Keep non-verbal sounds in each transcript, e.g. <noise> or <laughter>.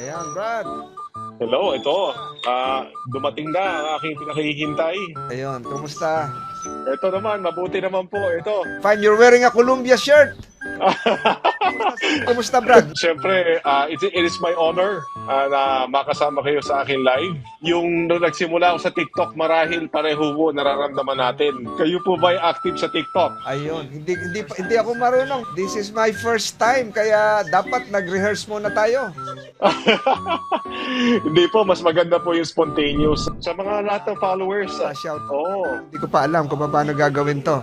Ayan, Brad. Hello, ito. Ah, dumating na ang aking pinakihintay. Ayun, kumusta? Ito naman, mabuti naman po. Ito. Fine, you're wearing a Columbia shirt. <laughs> Kumusta, Brad? Siyempre, ah, it, it is my honor ah, na makasama kayo sa akin live. Yung nung nagsimula ako sa TikTok, marahil pareho po nararamdaman natin. Kayo po ba active sa TikTok? Ayun, hindi, hindi, hindi ako marunong. This is my first time, kaya dapat nag-rehearse muna tayo. <laughs> Hindi po, mas maganda po yung spontaneous. Sa mga lahat ng followers. Ah, shout Oo. Hindi ko pa alam kung paano gagawin to.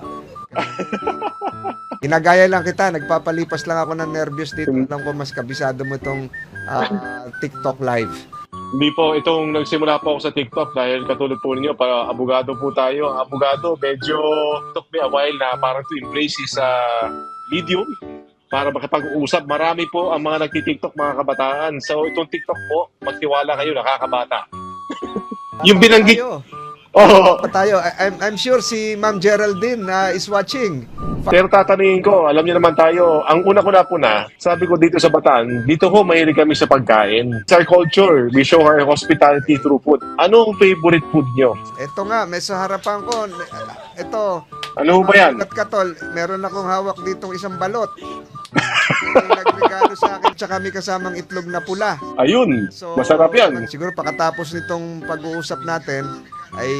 <laughs> Ginagaya lang kita, nagpapalipas lang ako ng nervyos dito. Alam ko mas kabisado mo itong TikTok live. Hindi po, itong nagsimula po ako sa TikTok dahil katulad po ninyo, para abogado po tayo. Ang abogado, medyo took me a while na parang to embrace is uh, medium para makipag-usap. Marami po ang mga nagti-TikTok, mga kabataan. So, itong TikTok po, magtiwala kayo, nakakabata. <laughs> Yung binanggit- Tayo, Oh, pa tayo. I- I'm, I'm sure si Ma'am Geraldine uh, is watching. pero tatanungin ko, alam niyo naman tayo, ang una ko na po na, sabi ko dito sa Bataan, dito ho mahilig kami sa pagkain. It's our culture. We show our hospitality through food. Ano ang favorite food niyo? Ito nga, may sa harapan ko. Ito, Ano ba yan? At katol, meron akong hawak ditong isang balot. May nagregalo sa akin, tsaka may kasamang itlog na pula. Ayun, So, masarap yan. Siguro pakatapos nitong pag-uusap natin, ay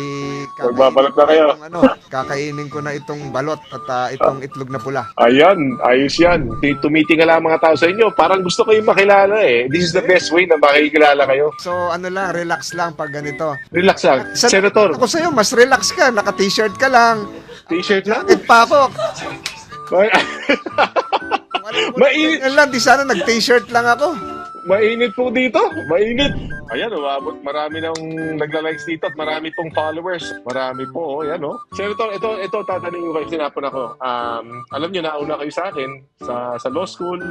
Magbabalot na kayo. itong ano, kakainin ko na itong balot at ah, itong itlog na pula. Ayan, ayos yan. Tumitingala ang mga tao sa inyo. Parang gusto ko yung makilala eh. This is the best way na makikilala kayo. So ano lang, relax lang pag ganito. Relax lang. Sa- Senator, Ako sa'yo, mas relax ka. Naka-t-shirt ka lang. t-shirt lang. Bakit pa ako? Mainit. <laughs> Lang, di sana nag-t-shirt lang ako. Mainit po dito. Mainit. Ayan, umabot. Marami nang nagla-likes dito at marami pong followers. Marami po, oh, yan, oh. Senator, ito, ito, tatanungin ko kayo, sinapon ako. Um, alam niyo, nauna kayo sa akin sa, sa law school,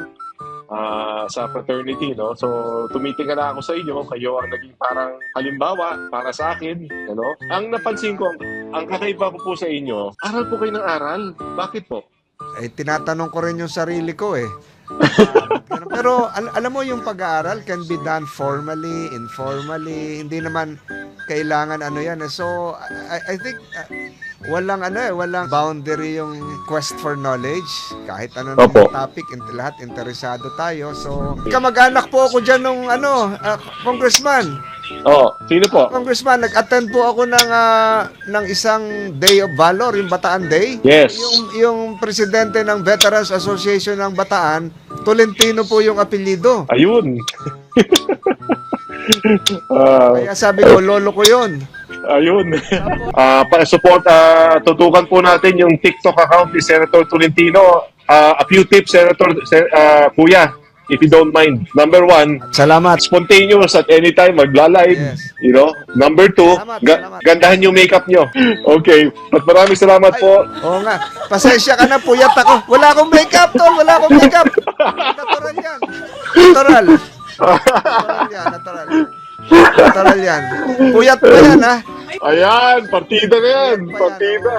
ah, sa fraternity, no? So, tumitingala na ako sa inyo. Kayo ang naging parang halimbawa para sa akin, ano? Ang napansin ko, ang kakaiba ko po sa inyo, aral po kayo ng aral. Bakit po? Eh, tinatanong ko rin yung sarili ko eh. Ah, Pero al- alam mo yung pag-aaral can be done formally, informally, hindi naman kailangan ano yan. eh. So I, I think uh, walang ano eh, walang boundary yung quest for knowledge. Kahit ano na yung topic, in, lahat interesado tayo. So kamag-anak po ako diyan nung ano, ah, congressman. Oh, sino po? Congressman, nag-attend po ako ng ah, ng isang Day of Valor, yung Bataan Day. Yes. Yung yung presidente ng Veterans Association ng Bataan, Tolentino po yung apelyido. Ayun. <laughs> Ah, Kaya sabi ko, lolo ko yun. ayun. Ah, para support ah, tutukan po natin yung TikTok account ni Senator Tolentino. Ah, a few tips Senator Sen- ah, Kuya, if you don't mind. Number one, Salamat. spontaneous at any time magla-live, Yes. you know. Number two, Salamat, ga- salamat. gandahan yung makeup nyo. <laughs> Okay. At maraming salamat Ay, po. Oo nga. Pasensya ka na, puyat ako. Wala akong makeup, tol. Wala akong makeup. Natural yan. Natural. Natural yan, natural. Natural yan. Puyat pa yan, ha? Ayan, partida na yan, Partida.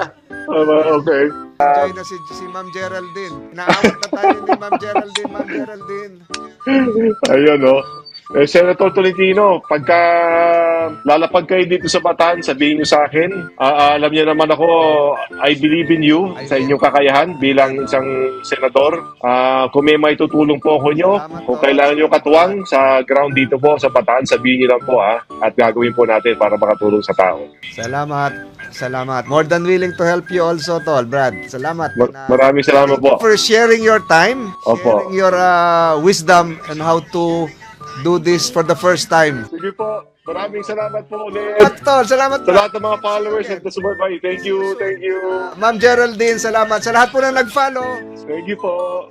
Ah, okay. Enjoy na si, si Ma'am Geraldine. Inaawat na tayo ni Ma'am Geraldine, Ma'am Geraldine. Ayun, no? Eh, Senator Tolentino, pagka lalapag kayo dito sa Bataan, sabihin niyo sa akin, ah, alam niyo naman ako, I believe in you sa inyong kakayahan bilang isang senador. Ah, kung may may tutulong po ako Salamat kung kailangan nyo katuwang sa ground dito po sa Bataan, sabihin niyo lang po ha, at gagawin po natin para makatulong sa tao. Salamat. Salamat. More than willing to help you also, Tol, Brad. Salamat. Mar- Na- maraming salamat po. for sharing your time, Opo. sharing your uh, wisdom and how to do this for the first time. Sige po, maraming salamat po ulit. Salamat, Tol. Salamat, Sa Brad. lahat ng mga followers at sumubaybay, thank you, thank you. Ma'am Geraldine, salamat. Sa lahat po na nag-follow, Thank you po.